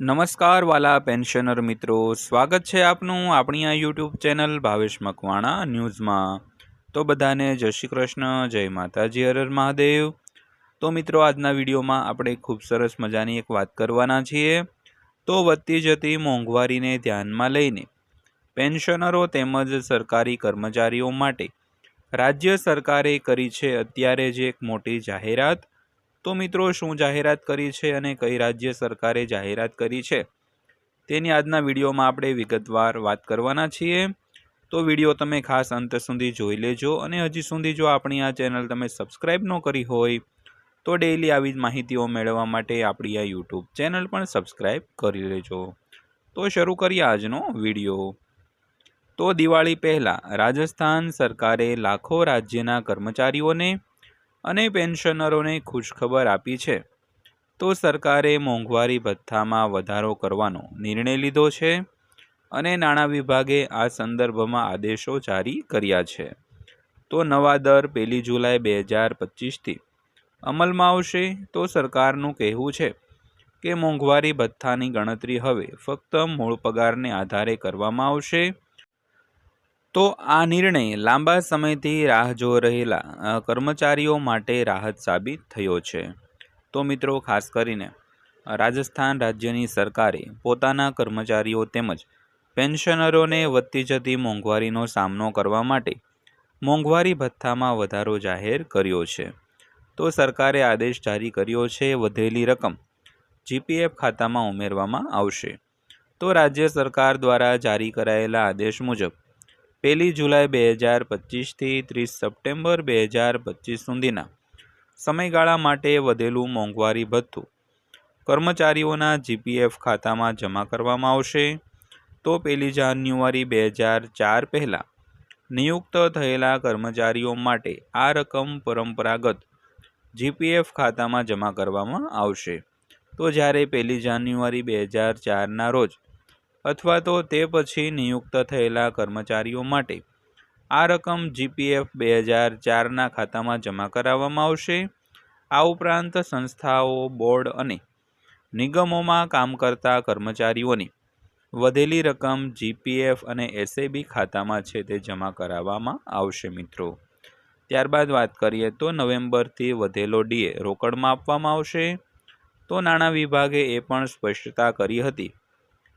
નમસ્કાર વાલા પેન્શનર મિત્રો, સ્વાગત છે આપનું આપણી આ યુટ્યુબ ચેનલ ભાવેશ મકવાણા ન્યૂઝમાં. તો બધાને જય શ્રી કૃષ્ણ, જય માતાજી હરર મહાદેવ. તો મિત્રો, આજના વિડીયોમાં આપણે ખૂબ સરસ મજાની એક વાત કરવાના છીએ. તો વધતી જતી મોંઘવારીને ધ્યાનમાં લઈને પેન્શનરો તેમજ સરકારી કર્મચારીઓ માટે રાજ્ય સરકારે કરી છે અત્યારે જે એક મોટી જાહેરાત. તો મિત્રો, શું જાહેરાત કરી છે અને કઈ રાજ્ય સરકારે જાહેરાત કરી છે? તેની આજના વિડીયોમાં આપણે વિગતવાર વાત કરવાના છીએ. તો વીડિયો તમે ખાસ અંત સુધી જોઈ લેજો અને હજી સુધી જો આપણી આ ચેનલ તમે સબસ્ક્રાઈબ ન કરી હોય, તો ડેઈલી આવી જ માહિતીઓ મેળવવા માટે આપણી આ યુટ્યુબ ચેનલ પણ સબસ્ક્રાઈબ કરી લેજો. તો શરૂ કરીએ આજનો વીડિયો. તો દિવાળી પહેલાં રાજસ્થાન સરકારે લાખો રાજ્યના કર્મચારીઓને અને પેન્શનરોને ખુશખબર આપી છે. તો સરકારે મોંઘવારી ભથ્થામાં વધારો કરવાનો નિર્ણય લીધો છે અને નાણાં વિભાગે આ સંદર્ભમાં આદેશો જારી કર્યા છે. તો નવા દર પહેલી જુલાઈ બે હજાર પચીસથી અમલમાં આવશે તો સરકારનું કહેવું છે કે મોંઘવારી ભથ્થાની ગણતરી હવે ફક્ત મૂળ પગારને આધારે કરવામાં આવશે તો આ નિર્ણય લાંબા સમયથી રાહ જો રહેલા કર્મચારીઓ માટે રાહત સાબિત થયો છે. તો મિત્રો, ખાસ કરીને રાજસ્થાન રાજ્યની સરકારે પોતાના કર્મચારીઓ તેમજ પેન્શનરોને વધતી જતી મોંઘવારીનો સામનો કરવા માટે મોંઘવારી ભથ્થામાં વધારો જાહેર કર્યો છે. તો સરકારે આદેશ જારી કર્યો છે, વધેલી રકમ જીપીએફ ખાતામાં ઉમેરવામાં આવશે. તો રાજ્ય સરકાર દ્વારા જારી કરાયેલા આદેશ મુજબ પહેલી જુલાઈ બે હજાર પચીસથી ત્રીસ સપ્ટેમ્બર બે હજાર પચીસ સુધીના સમયગાળા માટે વધેલું મોંઘવારી ભથ્થું. કર્મચારીઓના જીપીએફ ખાતામાં જમા કરવામાં આવશે. તો પહેલી જાન્યુઆરી બે હજાર ચાર પહેલાં નિયુક્ત થયેલા કર્મચારીઓ માટે આ રકમ પરંપરાગત જીપીએફ ખાતામાં જમા કરવામાં આવશે. તો જ્યારે પહેલી જાન્યુઆરી બે હજાર ચારના રોજ અથવા તો તે પછી નિયુક્ત થયેલા કર્મચારીઓ માટે આ રકમ જીપીએફ બે હજાર ચારના ખાતામાં જમા કરાવવામાં આવશે. આ ઉપરાંત સંસ્થાઓ, બોર્ડ અને નિગમોમાં કામ કરતા કર્મચારીઓની વધેલી રકમ જીપીએફ અને એસએબી ખાતામાં છે તે જમા કરાવવામાં આવશે મિત્રો. ત્યારબાદ વાત કરીએ તો નવેમ્બરથી વધેલો ડીએ રોકડમાં આપવામાં આવશે. તો નાણાં વિભાગે એ પણ સ્પષ્ટતા કરી હતી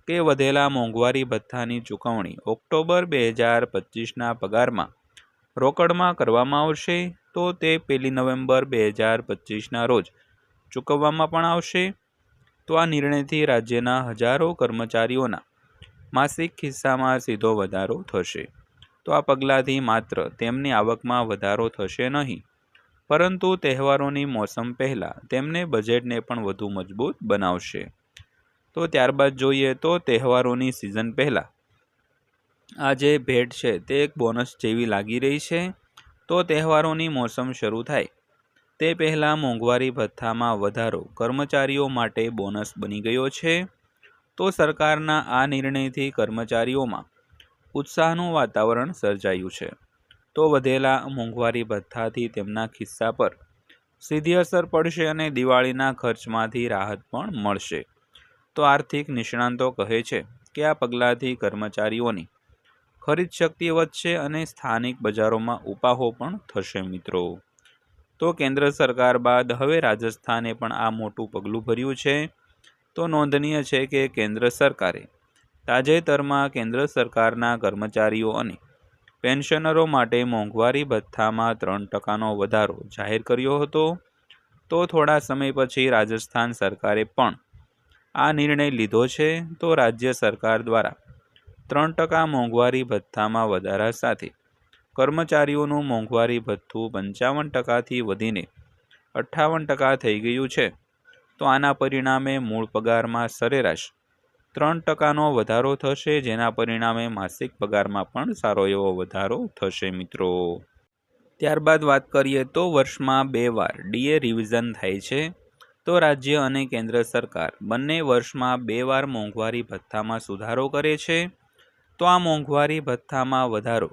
કે વધેલા મોંઘવારી ભથ્થાની ચૂકવણી ઓક્ટોબર બે હજાર પચીસના પગારમાં રોકડમાં કરવામાં આવશે, તો તે પહેલી નવેમ્બર બે હજાર પચીસના રોજ ચૂકવવામાં પણ આવશે. તો આ નિર્ણયથી રાજ્યના હજારો કર્મચારીઓના માસિક ખિસ્સામાં સીધો વધારો થશે. તો આ પગલાંથી માત્ર તેમની આવકમાં વધારો થશે નહીં, પરંતુ તહેવારોની મોસમ પહેલાં તેમને બજેટને પણ વધુ મજબૂત બનાવશે. તો ત્યારબાદ જોઈએ તો તહેવારોની સિઝન પહેલાં. આ જે ભેટ છે, તે એક બોનસ જેવી લાગી રહી છે. તો તહેવારોની મોસમ શરૂ થાય. તે પહેલાં મોંઘવારી ભથ્થામાં વધારો કર્મચારીઓ માટે બોનસ બની ગયો છે. તો સરકારના આ નિર્ણયથી કર્મચારીઓમાં ઉત્સાહનું વાતાવરણ સર્જાયું છે. તો વધેલા મોંઘવારી ભથ્થાથી તેમના ખિસ્સા પર સીધી અસર પડશે અને દિવાળીના ખર્ચમાંથી રાહત પણ મળશે. તો આર્થિક નિષ્ણાંતો કહે છે કે આ પગલાંથી કર્મચારીઓની ખરીદ શક્તિ વધશે અને સ્થાનિક બજારોમાં ઉપાહો પણ થશે મિત્રો. તો કેન્દ્ર સરકાર બાદ હવે રાજસ્થાને પણ આ મોટું પગલું ભર્યું છે. તો નોંધનીય છે કે કેન્દ્ર સરકારે તાજેતરમાં કેન્દ્ર સરકારના કર્મચારીઓ અને પેન્શનરો માટે મોંઘવારી ભથ્થામાં ત્રણ ટકાનો વધારો જાહેર કર્યો હતો. તો થોડા સમય પછી રાજસ્થાન સરકારે પણ આ નિર્ણય લીધો છે તો રાજ્ય સરકાર દ્વારા ત્રણ ટકા મોંઘવારી ભથ્થામાં વધારા સાથે કર્મચારીઓનું મોંઘવારી ભથ્થું પંચાવન ટકાથી વધીને અઠ્ઠાવન ટકા થઈ ગયું છે. તો આના પરિણામે મૂળ પગારમાં સરેરાશ ત્રણ ટકાનો વધારો થશે, જેના પરિણામે માસિક પગારમાં પણ સારો એવો વધારો થશે મિત્રો. ત્યારબાદ વાત કરીએ તો વર્ષમાં બે વાર ડીએ રિવિઝન થાય છે. તો રાજ્ય અને કેન્દ્ર સરકાર બંને વર્ષમાં બે વાર મોંઘવારી ભથ્થામાં સુધારો કરે છે. તો આ મોંઘવારી ભથ્થામાં વધારો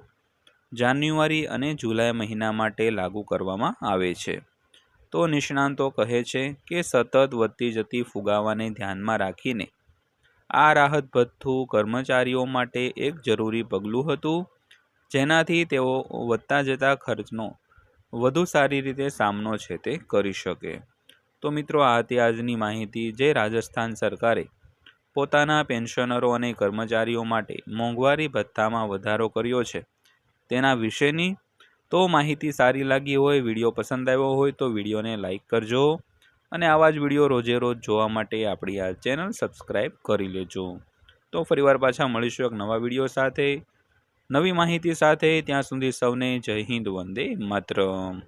જાન્યુઆરી અને જુલાઈ મહિના માટે લાગુ કરવામાં આવે છે. તો નિષ્ણાંતો કહે છે કે સતત વધતી જતી ફુગાવાને ધ્યાનમાં રાખીને આ રાહત ભથ્થું કર્મચારીઓ માટે એક જરૂરી પગલું હતું, જેનાથી તેઓ વધતા જતા ખર્ચનો વધુ સારી રીતે સામનો છે તે કરી શકે. તો મિત્રો, આ હતી આજની માહિતી. જે રાજસ્થાન સરકારે પોતાના પેન્શનરો અને કર્મચારીઓ માટે મોંઘવારી ભથ્થામાં વધારો કર્યો છે. તેના વિશેની તો માહિતી સારી લાગી હોય, વીડિયો પસંદ આવ્યો હોય, તો વિડીયોને લાઇક કરજો અને આવા જ વીડિયો રોજે રોજ જોવા માટે આપણી આ ચેનલ સબસ્ક્રાઈબ કરી લેજો. તો ફરીવાર પાછા મળીશું એક નવા વીડિયો સાથે. નવી માહિતી સાથે ત્યાં સુધી સૌને જય હિન્દ, વંદે માતરમ.